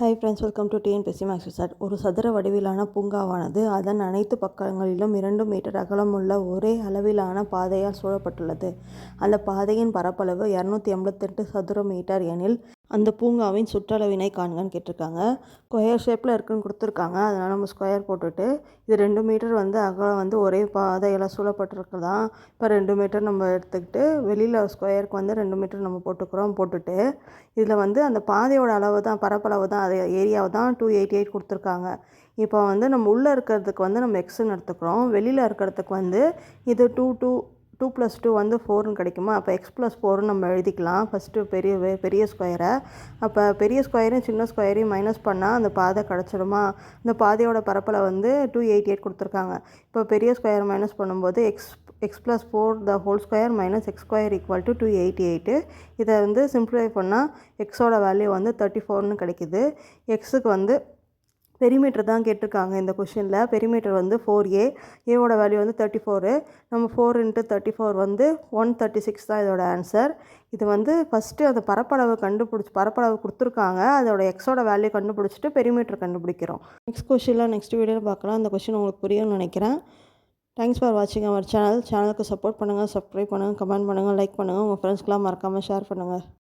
Hi friends welcome to TNPSC Max sir ஒரு சதுர வடிவிலான பூங்காவானது அதன் அனைத்து பக்கங்களிலும் இரண்டு மீட்டர் அகலமுள்ள ஒரே அளவிலான பாதையால் சூழப்பட்டுள்ளது. அந்த பாதையின் பரப்பளவு இரநூத்தி எண்பத்தெட்டு சதுர மீட்டர் எனில் அந்த பூங்காவின் சுற்றளவினை காண்கன்னு கேட்டிருக்காங்க. ஸ்கொயர் ஷேப்பில் இருக்குன்னு கொடுத்துருக்காங்க. அதனால் நம்ம ஸ்கொயர் போட்டுட்டு இது ரெண்டு மீட்டர் வந்து அகலம் வந்து ஒரே பாதையில் சூழப்பட்டிருக்குதான் இப்போ ரெண்டு மீட்டர் நம்ம எடுத்துக்கிட்டு வெளியில் ஸ்கொயருக்கு வந்து ரெண்டு மீட்டர் நம்ம போட்டுக்கிறோம் போட்டுட்டு இதில் வந்து அந்த பாதையோட அளவு தான் பரப்பளவு தான் அது ஏரியாவை தான் டூ எயிட்டி எயிட் கொடுத்துருக்காங்க. இப்போ வந்து நம்ம உள்ளே இருக்கிறதுக்கு வந்து நம்ம எக்ஸுன்னு எடுத்துக்கிறோம். வெளியில் இருக்கிறதுக்கு வந்து இது two two two plus two வந்து ஃபோர்னு கிடைக்குமா? அப்போ எக்ஸ் ப்ளஸ் ஃபோர்னு நம்ம எழுதிக்கலாம். ஃபஸ்ட்டு பெரிய பெரிய ஸ்கொயரை அப்போ பெரிய ஸ்கொயரையும் சின்ன ஸ்கொயரையும் மைனஸ் பண்ணால் அந்த பாதை கிடச்சிருமா இந்த பாதையோட பரப்பில் வந்து டூ எயிட்டி எயிட் கொடுத்துருக்காங்க. இப்போ பெரிய ஸ்கொயர் மைனஸ் பண்ணும்போது x x plus four the whole square minus x square equal to two eighty eight இதை வந்து சிம்பிளிஃபை பண்ணால் எக்ஸோட வேல்யூ வந்து தேர்ட்டி ஃபோர்னு கிடைக்கிது. எக்ஸுக்கு வந்து பெரிமீட்டர் தான் கேட்டிருக்காங்க இந்த கொஷினில் பெரிமீட்டர் வந்து ஃபோர் ஏ ஏவோட வேல்யூ வந்து தேர்ட்டி ஃபோரு நம்ம ஃபோர் இன்ட்டு தேர்ட்டி ஃபோர் வந்து ஒன் தேர்ட்டி சிக்ஸ் தான் இதோட ஆன்சர் இது வந்து ஃபஸ்ட்டு அந்த பரப்பளவு கண்டுபிடிச்சி பரப்பளவு கொடுத்துருக்காங்க. அதோட எக்ஸோட வேல்யூ கண்டுபிடிச்சிட்டு பெரிமீட்டர் கண்டுபிடிக்கிறோம். நெக்ஸ்ட் கொஷினில் நெக்ஸ்ட் வீடியோவில் பார்க்கலாம். அந்த கொஷின் உங்களுக்கு புரியும்னு நினைக்கிறேன். தேங்க்ஸ் ஃபார் வாட்சிங் அவர் சேனல் சேனலுக்கு சப்போர்ட் பண்ணுங்கள் சப்ஸ்கிரைப் பண்ணுங்கள் கமெண்ட் பண்ணுங்கள் லைக் பண்ணுங்கள் உங்கள் ஃப்ரெண்ட்ஸ்க்கெலாம் மறக்காமல் ஷேர் பண்ணுங்கள்